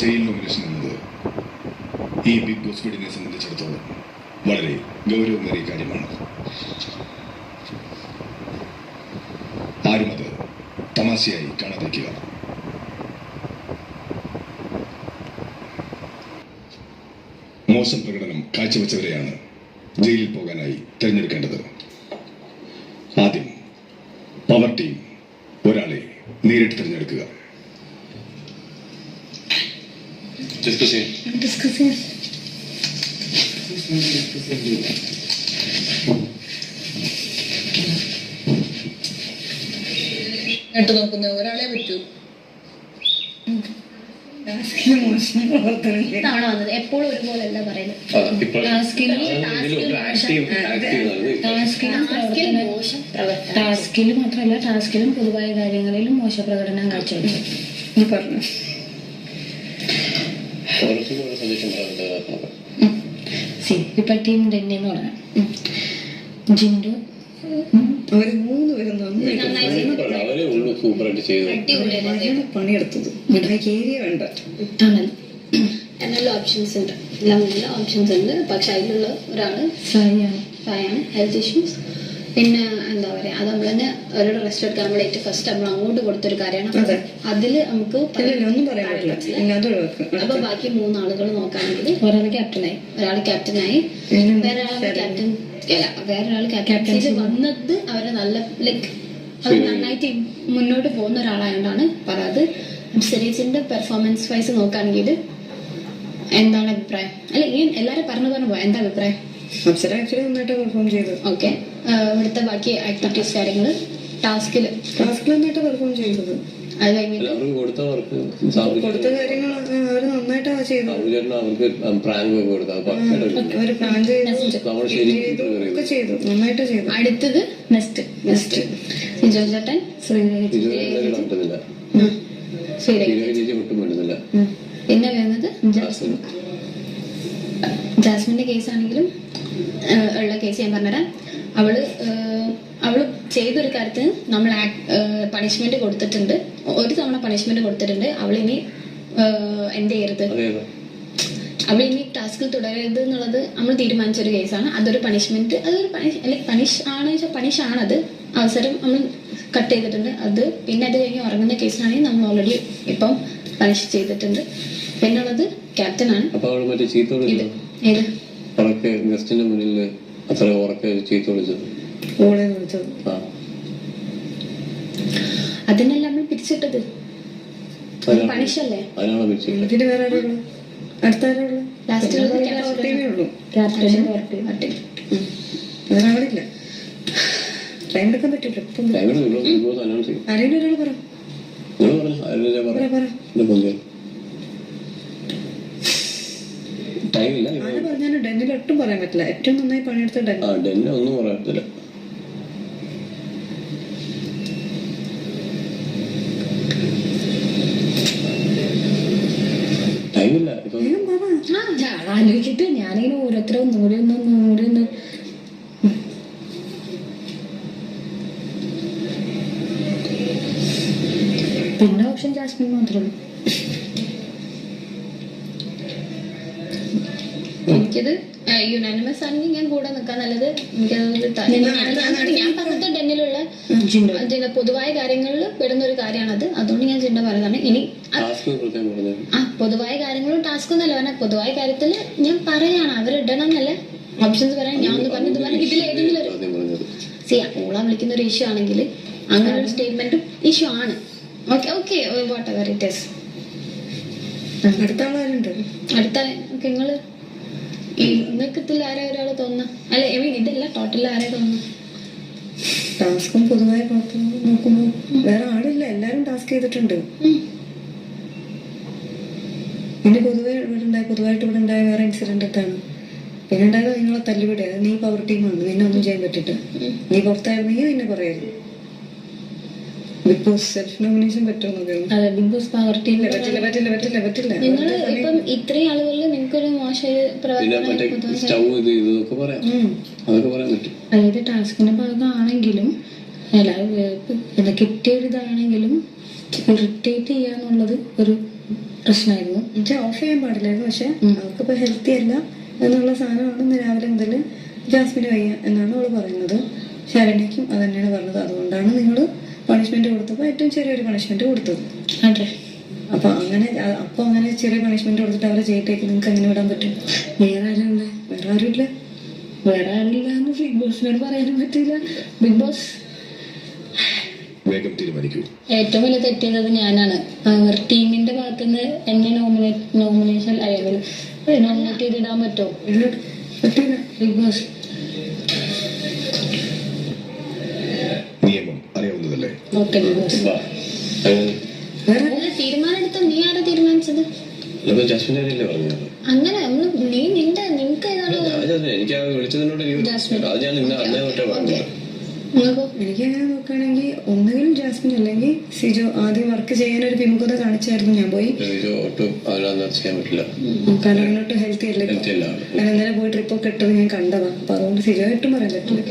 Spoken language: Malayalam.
ജയിൽ നോമിനേഷൻ ഈ ബിഗ് ബോസ് വീടിനെ സംബന്ധിച്ചിടത്തോളം വളരെ ഗൗരവമേറിയ കാര്യമാണ്. ആരും അത് തമാശയായി കാണാതിരിക്കുക. മോശം പ്രകടനം കാഴ്ചവെച്ചവരെയാണ് ജയിലിൽ പോകാനായി തിരഞ്ഞെടുക്കേണ്ടത്. ആദ്യം പവർ ടീം ഒരാളെ നേരിട്ട് തിരഞ്ഞെടുക്കുക. Diskussion. ഡിസ്കസ് ഇട്ട് നോക്കുന്ന ഒരാളെ പറ്റൂ. ഇതാണ് വന്നത്? എപ്പോഴും പറയുന്നത്. ടാസ്കിൽ മാത്രമല്ല ടാസ്കിലും പൊതുവായ കാര്യങ്ങളിലും മോശ പ്രകടനം കാഴ്ചവെച്ചു. പറഞ്ഞു? ഓരോരുത്തർക്കും ഓരോ സജഷൻ പറയാറുണ്ട് സി ഇപ്പൊ ടീം പറയാം ജിൻഡു. അവർ മൂന്ന് പേരും നന്നായിട്ട് പണിയെടുത്തത്. മിഠായിക്ക് ഏരിയ വേണ്ട. നല്ല ഓപ്ഷൻസ് ഉണ്ട്. എല്ലാം നല്ല ഓപ്ഷൻസ് ഉണ്ട്. പക്ഷെ അതിലുള്ള ഒരാൾ സായിയാണ് പ്രായമാണ് ഹെൽത്ത് ഇഷ്യൂസ് പിന്നെ എന്താ പറയാ അത് നമ്മൾ തന്നെ ഒരു റെസ്റ്റ് എടുക്കാൻ നമ്മൾ ഏറ്റവും ഫസ്റ്റ് നമ്മൾ അങ്ങോട്ട് കൊടുത്തൊരു കാര്യമാണ്. അതിൽ അതിൽ നമുക്ക് ഒന്നും പറയാൻ പറ്റില്ല. അത് അപ്പൊ ബാക്കി മൂന്നാളുകൾ നോക്കുകയാണെങ്കിൽ ഒരാൾ ക്യാപ്റ്റനായി ഒരാൾ ക്യാപ്റ്റനായി വേറെ ആൾ ക്യാപ്റ്റൻ അല്ല വേറെ ആൾ വന്നത് അവരെ നല്ല ലൈക്ക് അവർ നന്നായിട്ട് മുന്നോട്ട് പോകുന്ന ഒരാളായതുകൊണ്ടാണ് പറയാത്. സിരീസിന്റെ പെർഫോമൻസ് വൈസ് നോക്കുകയാണെങ്കിൽ എന്താണ് അഭിപ്രായം? അല്ല ഈ എല്ലാരും പറഞ്ഞു പറഞ്ഞു പോയാ എന്താ അഭിപ്രായം? അപ്സര ആക്ച്വലി നന്നായിട്ട് പെർഫോം ചെയ്തു ഓക്കെ ഇവിടുത്തെ ബാക്കി ആക്ടിവിറ്റീസ് കാര്യങ്ങൾ ടാസ്കിൽ ടാസ്കിൽ നന്നായിട്ട് പെർഫോം ചെയ്തത്. അത് കഴിഞ്ഞിട്ട്? അവർക്ക് കൊടുത്ത വർക്ക് കൊടുത്ത കാര്യങ്ങൾ അവർ നന്നായിട്ടാ അവർക്ക് പ്രാങ്ക് കൊടുത്തു ചെയ്തു. നന്നായിട്ട് ചെയ്തു. അടുത്തത്? നെക്സ്റ്റ് നെക്സ്റ്റ് സിജോ ചേട്ടൻ? പിന്നെ വരുന്നത് ജാസ്മിൻ. ജാസ്മിന്റെ കേസ് ആണെങ്കിലും ഉള്ള കേസ് ഞാൻ പറഞ്ഞുതരാം. അവൾ അവൾ ചെയ്തൊരു കാര്യത്തിന് നമ്മൾ പണിഷ്മെന്റ് കൊടുത്തിട്ടുണ്ട്. ഒരു തവണ പണിഷ്മെന്റ് കൊടുത്തിട്ടുണ്ട്. അവളിനി എന്ത് ചെയ്യരുത്? അവൾ ഇനി ടാസ്കിൽ തുടരരുത് എന്നുള്ളത് നമ്മൾ തീരുമാനിച്ച ഒരു കേസാണ് അതൊരു പണിഷ്മെന്റ് അതൊരു പണിഷ് അല്ലെങ്കിൽ പണിഷ് ആണ് വെച്ചാൽ പണിഷ് ആണത്. അവസരം നമ്മൾ കട്ട് ചെയ്തിട്ടുണ്ട്. അത് പിന്നെ അത് കഴിഞ്ഞ് ഉറങ്ങുന്ന കേസിലാണെങ്കിൽ നമ്മൾ ഓൾറെഡി ഇപ്പം പണിഷ് ചെയ്തിട്ടുണ്ട്. പിന്നുള്ളത് ക്യാപ്റ്റൻ ആണ്. ഇത് ഏത്? ഉറക്കെ ഗസ്റ്റിന്റെ മുന്നിൽ അത്ര ഉറക്കെ ചീത്ത വിളിച്ചു ഓളെ വിളിച്ചത്. ആ. അതിനല്ല നമ്മൾ പിരിച്ചിട്ടത്? പണിഷല്ലേ അതിനാണ് പിന്നെ വേറെ അടുത്ത ആരുള്ളൂ ലാസ്റ്റ് ടീമേ ഉള്ളൂ. ക്യാപ്റ്റനും വേറെ ആളില്ല ടൈം എടുക്കാൻ പറ്റില്ല ഇപ്പം അനൗൺസ് ചെയ്യും. ആരെങ്കിലും ഒരാൾ പറ. നിങ്ങൾ പറഞ്ഞു ആരും ഞാൻ പറ. പറ എന്റെ പൊങ്കൽ ഇല്ല ആര് പറഞ്ഞാലും ഡെന്നിൽ ഒട്ടും പറയാൻ പറ്റില്ല. ഏറ്റവും നന്നായി പണിയെടുത്ത ഡെൻ ആ ഡെന്നെ ഒന്നും പറയത്തില്ല ടൈമില്ല ഇപ്പൊ. വേഗം പറ. ഞാൻ ആലോചിച്ചിട്ട് ഞാനിങ്ങനെ ഓരോരുത്തരും ഒന്നുകൂടി ഒന്ന് പിന്നെ ഓപ്ഷൻ ജാസ്മിൻ മാത്രമേ എനിക്കത് യുനാനിമസ് ആണെങ്കിൽ ഞാൻ കൂടെ നിൽക്കാൻ നല്ലത് എനിക്കത് ഞാൻ- പറഞ്ഞത് ഡെന്നിലുള്ള പൊതുവായ കാര്യങ്ങളിൽ പെടുന്ന ഒരു കാര്യമാണത്. അതുകൊണ്ട് ഞാൻ ചിന്ത പറയുന്നതാണ്. ഇനി ആ പൊതുവായ കാര്യങ്ങളും ടാസ്ക് ഒന്നല്ല പറഞ്ഞ പൊതുവായ കാര്യത്തിൽ ഞാൻ പറയാണ് അവരിടണം എന്നല്ല ഓപ്ഷൻസ് പറയാൻ ഞാൻ ഒന്ന് പറഞ്ഞു ഇതുപോലെ ഇതിൽ ഏതെങ്കിലും ഒരു സി ഓളാ വിളിക്കുന്ന ഒരു ഇഷ്യൂ ആണെങ്കിൽ അങ്ങനെ ഒരു സ്റ്റേറ്റ്മെന്റും ഇഷ്യൂ ആണ്. Okay okay whatever it is അടുത്ത ആളുണ്ട് അടുത്ത നിങ്ങൾ? നിങ്ങൾക്ക് ഇതിൽ ആരാ ഒരാൾ തോന്നുന്ന? അല്ല ഐ മീൻ ഇതല്ല ടോട്ടൽ ആരാ തോന്നുന്നു? ടാസ്കും പൊതുവായ നോക്കുമ്പോൾ വേറെ ആളില്ല എല്ലാരും ടാസ്ക് ചെയ്തിട്ടുണ്ട്. പിന്നെ പൊതുവെ ഇവിടെ ഉണ്ടായ പൊതുവായിട്ട് ഇവിടെ ഉണ്ടായ വേറെ ഇൻസിഡന്റ് എന്താണ് പിന്നെ ഉണ്ടായത് നിങ്ങളെ തല്ലുപിടി അത് നീ പവർ ടീമാണ് നിന്നെ ഒന്നും ചെയ്യാൻ പറ്റിട്ട് നീ പുറത്തായിരുന്നെങ്കിൽ നിന്നെ പറയായിരുന്നു ബിഗ് ബോസ് സെൽഫ് നോമിനേഷൻ പറ്റുമെന്നൊക്കെ അതെ ബിഗ് ബോസ് പവർ ടീം ഇല്ല പറ്റില്ല പറ്റില്ല പറ്റില്ല പറ്റില്ല. നിങ്ങൾ ഇപ്പം ഇത്രയും ആളുകളിൽ നിങ്ങൾക്കൊരു മോശം പിന്നെ മറ്റേ സ്റ്റൗ ഇത് ഇതൊക്കെ പറയാം. ഉം. പറയാൻ പറ്റും. അതായത് ടാസ്കിന്റെ ഭാഗമാണെങ്കിലും അല്ല എന്താ കിട്ടിയ ഒരു ഇതാണെങ്കിലും ഇറിറ്റേറ്റ് ചെയ്യാന്നുള്ളത് ഒരു പ്രശ്നമായിരുന്നു. ഓഫ് ചെയ്യാൻ പാടില്ലായിരുന്നു. പക്ഷെ അവർക്കിപ്പോ ഹെൽത്തി അല്ല എന്നുള്ള സാധനമാണ് ഇന്ന് രാവിലെ മുതൽ ജാസ്മിന് വയ്യ എന്നാണ് അവൾ പറയുന്നത്. ശരണ്യക്കും അത് തന്നെയാണ് പറഞ്ഞത്. അതുകൊണ്ടാണ് നിങ്ങൾ പണിഷ്മെന്റ് കൊടുത്തപ്പോൾ ഏറ്റവും ചെറിയൊരു പണിഷ്മെന്റ് കൊടുത്തത് അതെ. അപ്പൊ അങ്ങനെ അപ്പൊ അങ്ങനെ ചെറിയ പണിഷ്മെന്റ് കൊടുത്തിട്ട് അവരെ ചെയ്തിട്ടേക്ക് നിങ്ങൾക്ക് അങ്ങനെ വിടാൻ പറ്റും? വേറെ ആരുണ്ട് വേറെ ആരുമില്ല വേറെ ആരില്ല എന്ന് ബിഗ് ബോസിനോട് പറയാനും പറ്റില്ല ബിഗ് ബോസ്. വേഗം തീരുമാനിക്കൂ. ഏറ്റവും വലിയ തെറ്റിയത് ഞാനാണ്. അവർ ടീമിന്റെ ഭാഗത്തുനിന്ന് എന്നെ നോമിനേറ്റ് നോമിനേഷൻ അയവിൽ നോമിനേറ്റ് ചെയ്തിടാൻ പറ്റുമോ ഇല്ല. Bigg Boss. നീ ആരാ തീരുമാനിച്ചത്? അങ്ങനെ നമ്മൾ നീ നിന്റെ നിനക്ക് ഏതാണ് എനിക്ക് വിളിച്ചതിനോട് അത് ഞാൻ അന്നേ തൊട്ടേ എനിക്ക് അങ്ങനെ നോക്കുകയാണെങ്കിൽ ഒന്നുകിലും ജാസ്മിൻ അല്ലെങ്കിൽ സിജോ ആദ്യം വർക്ക് ചെയ്യാൻ ഒരു വിമുഖത കാണിച്ചായിരുന്നു ഞാൻ പോയി. കാരണം അങ്ങോട്ട് ഹെൽത്തി അല്ലേ ഇപ്പൊ. ഹെൽത്തി അല്ല ഞാൻ ഇന്നലെ പോയി ട്രിപ്പൊക്കെ ഇട്ടത് ഞാൻ കണ്ടതാണ് അപ്പൊ അതുകൊണ്ട് സിജോ ആയിട്ടും പറയാൻ പറ്റില്ല.